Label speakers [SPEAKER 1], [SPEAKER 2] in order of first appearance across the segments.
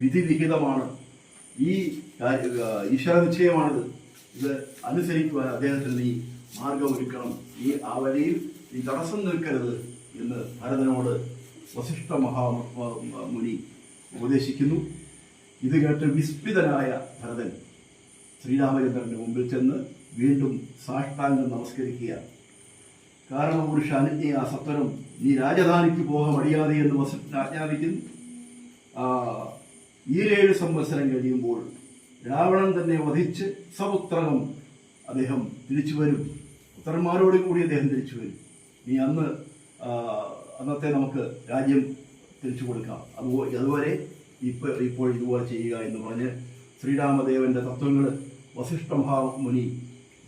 [SPEAKER 1] വിധിലിഖിതമാണ് ഈ ആ, ഈശ്വര നിശ്ചയമാണിത് ഇത് അനുസരിക്കുവാൻ അദ്ദേഹത്തിന് നീ മാർഗമൊരുക്കണം. ഈ ആ വഴിയിൽ നീ തടസ്സം നിൽക്കരുത് എന്ന് ഭരതനോട് വസിഷ്ഠ മഹാ മുനി ഉപദേശിക്കുന്നു. ഇത് കേട്ട് വിസ്മിതനായ ഭരതൻ ശ്രീരാമചന്ദ്രന്റെ മുമ്പിൽ ചെന്ന് വീണ്ടും സാഷ്ടാംഗം നമസ്കരിക്കുക കാരണപുരുഷ അനുജ്ഞയ സത്വരം നീ രാജധാനിക്ക് പോക മടിയാതെ എന്ന് വസിഷ്ഠൻ ആജ്ഞാപിക്കുന്നു. ഈരേഴ് സംവത്സരം കഴിയുമ്പോൾ രാവണൻ തന്നെ വധിച്ച് സപുത്രകം അദ്ദേഹം തിരിച്ചു വരും. പുത്രന്മാരോട് കൂടി അദ്ദേഹം തിരിച്ചു വരും. ഇനി അന്ന് അന്നത്തെ നമുക്ക് രാജ്യം തിരിച്ചു കൊടുക്കാം. അതുപോലെ അതുവരെ ഇപ്പൊ ഇപ്പോൾ ഇതുപോലെ ചെയ്യുക എന്ന് പറഞ്ഞ് ശ്രീരാമദേവന്റെ തത്വങ്ങൾ വസിഷ്ഠ മഹാമുനി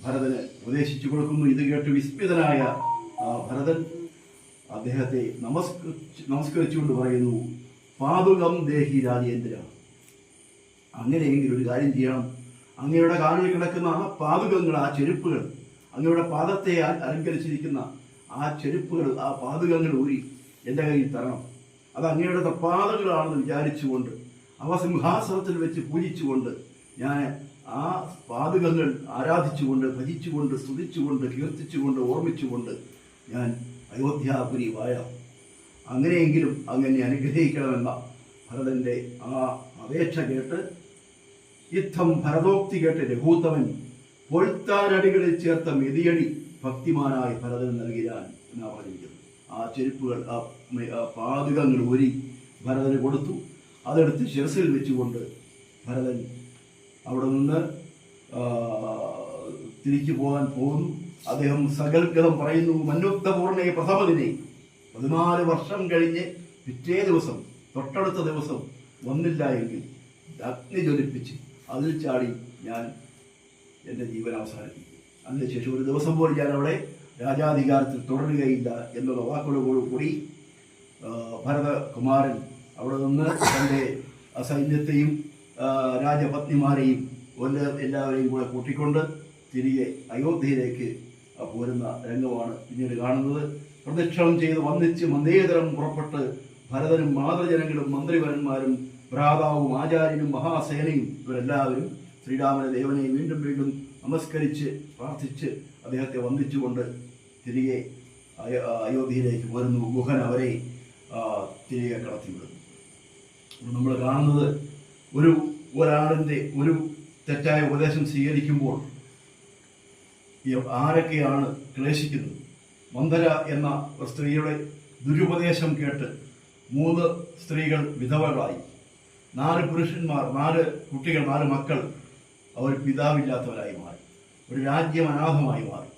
[SPEAKER 1] ഭരതന് ഉപദേശിച്ചു കൊടുക്കുന്നു. ഇത് കേട്ട് വിസ്മിതനായ ഭരതൻ അദ്ദേഹത്തെ നമസ്കരിച്ചു നമസ്കരിച്ചുകൊണ്ട് പറയുന്നു. പാതുകം ദേഹി രാജേന്ദ്ര അങ്ങനെയെങ്കിൽ ഒരു കാര്യം ചെയ്യണം. അങ്ങയുടെ കാലിൽ കിടക്കുന്ന ആ പാതുകങ്ങൾ ആ ചെരുപ്പുകൾ അങ്ങയുടെ പാദത്തെ അലങ്കരിച്ചിരിക്കുന്ന ആ ചെരുപ്പുകൾ ആ പാതുകങ്ങൾ ഊരി എന്റെ കയ്യിൽ തരണം. അത് അങ്ങയുടെ പാതകളാണെന്ന് വിചാരിച്ചുകൊണ്ട് അവ സിംഹാസനത്തിൽ വെച്ച് പൂജിച്ചുകൊണ്ട് ഞാൻ ആ പാതുകങ്ങൾ ആരാധിച്ചുകൊണ്ട് ഭജിച്ചുകൊണ്ട് സ്തുതിച്ചുകൊണ്ട് കീർത്തിച്ചുകൊണ്ട് ഓർമ്മിച്ചുകൊണ്ട് ഞാൻ അയോധ്യാപുരി വാഴാം അങ്ങനെയെങ്കിലും അങ്ങനെ അനുഗ്രഹിക്കണമെന്ന ഭരതന്റെ ആ അപേക്ഷ കേട്ട് യുദ്ധം ഭരതോക്തി കേട്ട് രഘൂത്തമൻ പൊഴുത്താനടികളിൽ ചേർത്ത മെതിയടി ഭക്തിമാനായി ഭരതൻ നൽകിയാൻ എന്നാ പറഞ്ഞിരിക്കുന്നത് ആ ചെരുപ്പുകൾ ആ പാതകങ്ങൾ ഊരി ഭരതന് കൊടുത്തു. അതെടുത്ത് ശിരസിൽ വെച്ചുകൊണ്ട് ഭരതൻ അവിടെ നിന്ന് തിരിച്ചു പോകാൻ പോകുന്നു. അദ്ദേഹം സകൽഗതം പറയുന്നു മന്നുക്തപൂർണയെ പ്രഥമദിനെ പതിനാല് വർഷം കഴിഞ്ഞ് പിറ്റേ ദിവസം തൊട്ടടുത്ത ദിവസം വന്നില്ല എങ്കിൽ അഗ്നി ജ്വലിപ്പിച്ച് അതിൽ ചാടി ഞാൻ എന്റെ ജീവൻ അവസാനിപ്പിക്കും. അതിനുശേഷം ഒരു ദിവസം പോലും ഞാൻ അവിടെ രാജാധികാരത്തിൽ തുടരുകയില്ല എന്നുള്ള വാക്കുകളോടുകൂടി ഭരതകുമാരൻ അവിടെ നിന്ന് തന്റെ സൈന്യത്തെയും രാജപത്നിമാരെയും എല്ലാ എല്ലാവരെയും കൂടെ കൂട്ടിക്കൊണ്ട് തിരികെ അയോധ്യയിലേക്ക് പോരുന്ന രംഗമാണ് പിന്നീട് കാണുന്നത്. പ്രദക്ഷിണം ചെയ്ത് വന്നിച്ച് മന്ദേതരം പുറപ്പെട്ട് ഭരതനും മാതൃജനങ്ങളും മന്ത്രിവരന്മാരും ഭ്രാതാവും ആചാര്യനും മഹാസേനയും ഇവരെല്ലാവരും ശ്രീരാമന ദേവനെ വീണ്ടും വീണ്ടും നമസ്കരിച്ച് പ്രാർത്ഥിച്ച് അദ്ദേഹത്തെ വന്ദിച്ചുകൊണ്ട് തിരികെ അയ- അയോധ്യയിലേക്ക് വരുന്നു. ഗുഹൻ അവരെ തിരികെ കടത്തിവിടുന്നു നമ്മൾ കാണുന്നത് ഒരു ഒരാളിന്റെ ഒരു തെറ്റായ ഉപദേശം സ്വീകരിക്കുമ്പോൾ ആരൊക്കെയാണ് ക്ലേശിക്കുന്നത്? മന്ദര എന്ന സ്ത്രീയുടെ ദുരുപദേശം കേട്ട് മൂന്ന് സ്ത്രീകൾ വിധവകളായി. നാല് പുരുഷന്മാർ നാല് കുട്ടികൾ നാല് മക്കൾ അവർ പിതാവില്ലാത്തവരായി മാറി. ഒരു രാജ്യം അനാഥമായി മാറി.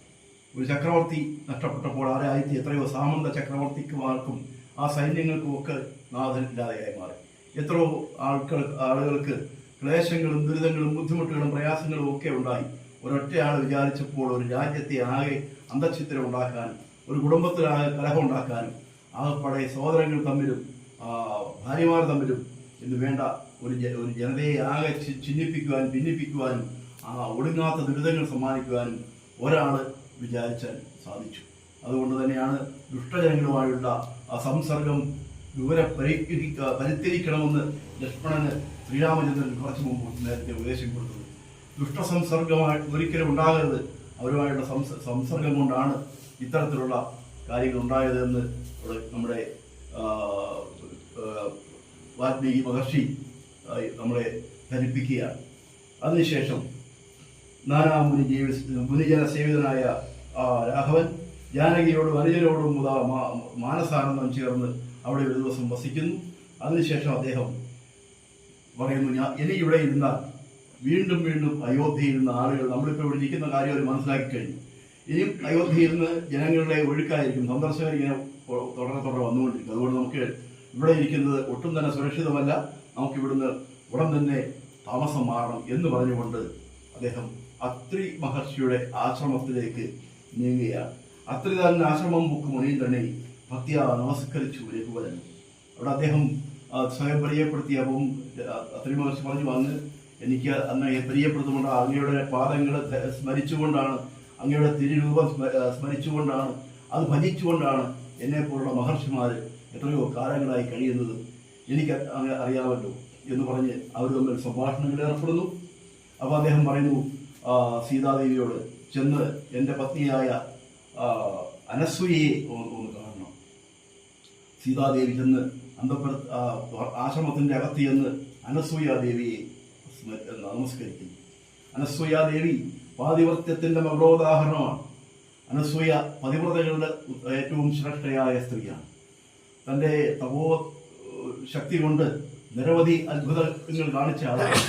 [SPEAKER 1] ഒരു ചക്രവർത്തി നഷ്ടപ്പെട്ടപ്പോൾ ആ എത്രയോ സാമന്ത ചക്രവർത്തിക്കുമാർക്കും ആ സൈന്യങ്ങൾക്കും ഒക്കെ നാഥനില്ലാതെയായി മാറി. എത്രയോ ആൾക്കൾ ആളുകൾക്ക് ക്ലേശങ്ങളും ദുരിതങ്ങളും ബുദ്ധിമുട്ടുകളും പ്രയാസങ്ങളും ഒക്കെ ഉണ്ടായി. ഒരൊറ്റയാൾ വിചാരിച്ചപ്പോൾ ഒരു രാജ്യത്തെ ആകെ അന്തഛിദ്രം ഉണ്ടാക്കാനും ഒരു കുടുംബത്തിലാകെ കലഹം ഉണ്ടാക്കാനും ആകെപ്പാടെ സഹോദരങ്ങൾ തമ്മിലും ഭാര്യമാർ തമ്മിലും എന്ന് വേണ്ട ഒരു ഒരു ജനതയെ ആകെ ചിഹ്നിപ്പിക്കുവാനും ഭിന്നിപ്പിക്കുവാനും ആ ഒടുങ്ങാത്ത ദുരിതങ്ങൾ സമ്മാനിക്കുവാനും ഒരാൾ വിചാരിച്ചാൽ സാധിച്ചു. അതുകൊണ്ട് തന്നെയാണ് ദുഷ്ടജനങ്ങളുമായുള്ള ആ സംസർഗം ദൂരെ പരിഹരിക്ക പരിത്യരിക്കണമെന്ന് ലക്ഷ്മണന് ശ്രീരാമചന്ദ്രൻ കുറച്ചു മുമ്പ് നേരത്തെ ഉപദേശം കൊടുത്തത്. ദുഷ്ടസംസർഗമായി ഒരിക്കലും ഉണ്ടാകരുത്. അവരുമായുള്ള സംസ- സംസർഗം കൊണ്ടാണ് ഇത്തരത്തിലുള്ള കാര്യങ്ങൾ ഉണ്ടായതെന്ന് നമ്മുടെ വാത്മീകി മഹർഷി നമ്മളെ ധരിപ്പിക്കുകയാണ്. അതിനുശേഷം നാനാമുനി ജീവി മുനിജന സേവിതനായ ആ രാഘവൻ ജാനകിയോടും അനുജനോടും മുതാ മാനസാനന്ദം ചേർന്ന് അവിടെ ഒരു ദിവസം വസിക്കുന്നു. അതിനുശേഷം അദ്ദേഹം പറയുന്നു ഞാൻ ഇനി ഇവിടെ ഇരുന്നാൽ വീണ്ടും വീണ്ടും അയോധ്യയിൽ നിന്ന് ആളുകൾ നമ്മളിപ്പോൾ ഇവിടെ നിൽക്കുന്ന കാര്യം അവർ മനസ്സിലാക്കി കഴിഞ്ഞു ഇനിയും അയോധ്യയിൽ നിന്ന് ജനങ്ങളുടെ ഒഴുക്കായിരിക്കും. സന്ദർശകർ ഇങ്ങനെ തുടരെ തുടരെ വന്നുകൊണ്ടിരിക്കും. അതുകൊണ്ട് നമുക്ക് ഇവിടെ ഇരിക്കുന്നത് ഒട്ടും തന്നെ സുരക്ഷിതമല്ല. നമുക്ക് ഇവിടുന്ന് ഉടൻ തന്നെ താമസം മാറണം എന്ന് പറഞ്ഞുകൊണ്ട് അദ്ദേഹം അത്രി മഹർഷിയുടെ ആശ്രമത്തിലേക്ക് നീങ്ങുകയാണ്. അത്രി തന്നെ ആശ്രമം മുക്ക് മുനിയിൽ തന്നെ ഭക്തിയ നമസ്കരിച്ചു രഘുവരൻ അവിടെ അദ്ദേഹം സ്വയം സ്വയം പരിചയപ്പെടുത്തിയപ്പം അത്രി മഹർഷി പറഞ്ഞു അങ്ങ് എനിക്ക് അന്ന് പ്രിയപ്പെടുത്തുകൊണ്ട് അങ്ങയുടെ പാദങ്ങളെ സ്മരിച്ചുകൊണ്ടാണ് അങ്ങയുടെ തിരുരൂപം സ്മരിച്ചുകൊണ്ടാണ് അത് ഭജിച്ചുകൊണ്ടാണ് എന്നെ പോലുള്ള മഹർഷിമാർ എത്രയോ കാലങ്ങളായി കഴിയുന്നത് എനിക്ക് അറിയാമല്ലോ എന്ന് പറഞ്ഞ് അവർ തമ്മിൽ സംഭാഷണങ്ങളിൽ ഏർപ്പെടുന്നു. അപ്പോൾ അദ്ദേഹം പറയുന്നു സീതാദേവിയോട് ചെന്ന് എന്റെ പത്നിയായ അനസൂയയെ ഒന്ന് കാണണം. സീതാദേവി ചെന്ന് അന്തപുര ആശ്രമത്തിന്റെ അകത്ത് ചെന്ന് അനസൂയ ദേവിയെ നമസ്കരിക്കുന്നു. അനസൂയ ദേവി പാതിവർത്യത്തിന്റെ മകളോദാഹരണമാണ് അനസൂയ പതിവ്രതകളുടെ ഏറ്റവും ശ്രേഷ്ഠയായ സ്ത്രീയാണ്. തന്റെ തപോ ശക്തി കൊണ്ട് നിരവധി അത്ഭുതങ്ങൾ കാണിച്ച ആളാണ്.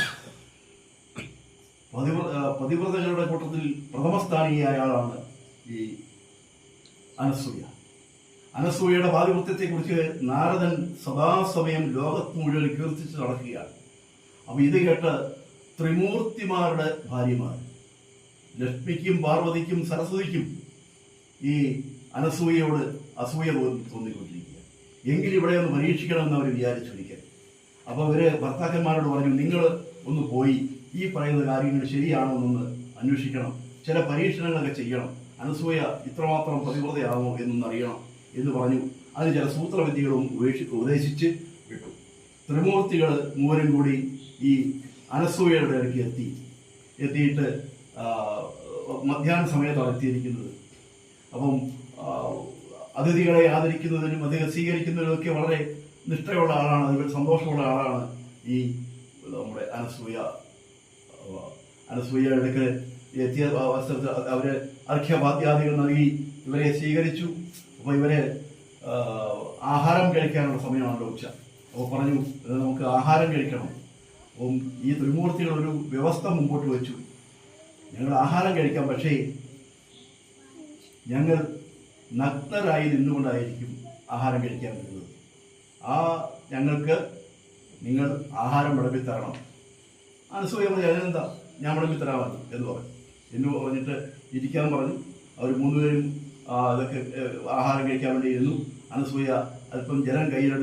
[SPEAKER 1] പതിവ്ര പതിവ്രതകളുടെ കൂട്ടത്തിൽ പ്രഥമസ്ഥാനിയായ ആളാണ് ഈ അനസൂയ. അനസൂയയുടെ പാതിവൃത്യത്തെക്കുറിച്ച് നാരദൻ സദാസമയം ലോകത്ത് മുഴുവൻ കീർത്തിച്ച് നടക്കുകയാണ്. അപ്പൊ ഇത് കേട്ട് ത്രിമൂർത്തിമാരുടെ ഭാര്യമാർ ലക്ഷ്മിക്കും പാർവതിക്കും സരസ്വതിക്കും ഈ അനസൂയയോട് അസൂയ തോന്നി തോന്നിക്കൊണ്ടിരിക്കുക എങ്കിലും ഇവിടെ ഒന്ന് പരീക്ഷിക്കണമെന്ന് അവർ വിചാരിച്ചൊരിക്കൽ അപ്പൊ അവർ ഭർത്താക്കന്മാരോട് പറഞ്ഞു നിങ്ങൾ ഒന്ന് പോയി ഈ പറയുന്ന കാര്യങ്ങൾ ശരിയാണോ എന്നൊന്ന് അന്വേഷിക്കണം. ചില പരീക്ഷണങ്ങളൊക്കെ ചെയ്യണം. അനസൂയ ഇത്രമാത്രം പ്രതിവൃതയാകുമോ എന്നൊന്ന് അറിയണം എന്ന് പറഞ്ഞു. അതിന് ചില സൂത്രവിദ്യകളും ഉപേക്ഷി ഉപദേശിച്ച് വിട്ടു. ത്രിമൂർത്തികൾ മൂവരും കൂടി ഈ അനസൂയയുടെ ഇടയ്ക്ക് എത്തി. എത്തിയിട്ട് മധ്യാഹ്ന സമയത്താണ് എത്തിയിരിക്കുന്നത്. അപ്പം അതിഥികളെ ആദരിക്കുന്നതിനും അദ്ദേഹം സ്വീകരിക്കുന്നതിനും ഒക്കെ വളരെ നിഷ്ഠയുള്ള ആളാണ് അതിൽ സന്തോഷമുള്ള ആളാണ് ഈ നമ്മുടെ അനസൂയ. അനസൂയ ഇടയ്ക്ക് എത്തിയ അവസരത്തിൽ അവർ അർഘ്യവാദ്യാദികൾ നൽകി ഇവരെ സ്വീകരിച്ചു. അപ്പോൾ ഇവരെ ആഹാരം കഴിക്കാനുള്ള സമയമാണല്ലോ ഉച്ച അപ്പോൾ പറഞ്ഞു നമുക്ക് ആഹാരം കഴിക്കണം. അപ്പം ഈ ത്രിമൂർത്തികളൊരു വ്യവസ്ഥ മുമ്പോട്ട് വെച്ചു. ഞങ്ങൾ ആഹാരം കഴിക്കാം പക്ഷേ ഞങ്ങൾ നഗ്നരായി നിന്നുകൊണ്ടായിരിക്കും ആഹാരം കഴിക്കാൻ വരുന്നത്. ആ ഞങ്ങൾക്ക് നിങ്ങൾ ആഹാരം വിളമ്പി തരണം. അനസൂയ പറഞ്ഞു അതിനെന്താ ഞാൻ വിളമ്പി തരാമല്ലോ എന്ന് പറഞ്ഞു. എന്ന് പറഞ്ഞിട്ട് ഇരിക്കാൻ പറഞ്ഞു. അവർ മൂന്നുപേരും അതൊക്കെ ആഹാരം കഴിക്കാൻ വേണ്ടി ഇരുന്നു. അനുസൂയ അല്പം ജലം കയ്യിലെടുത്ത്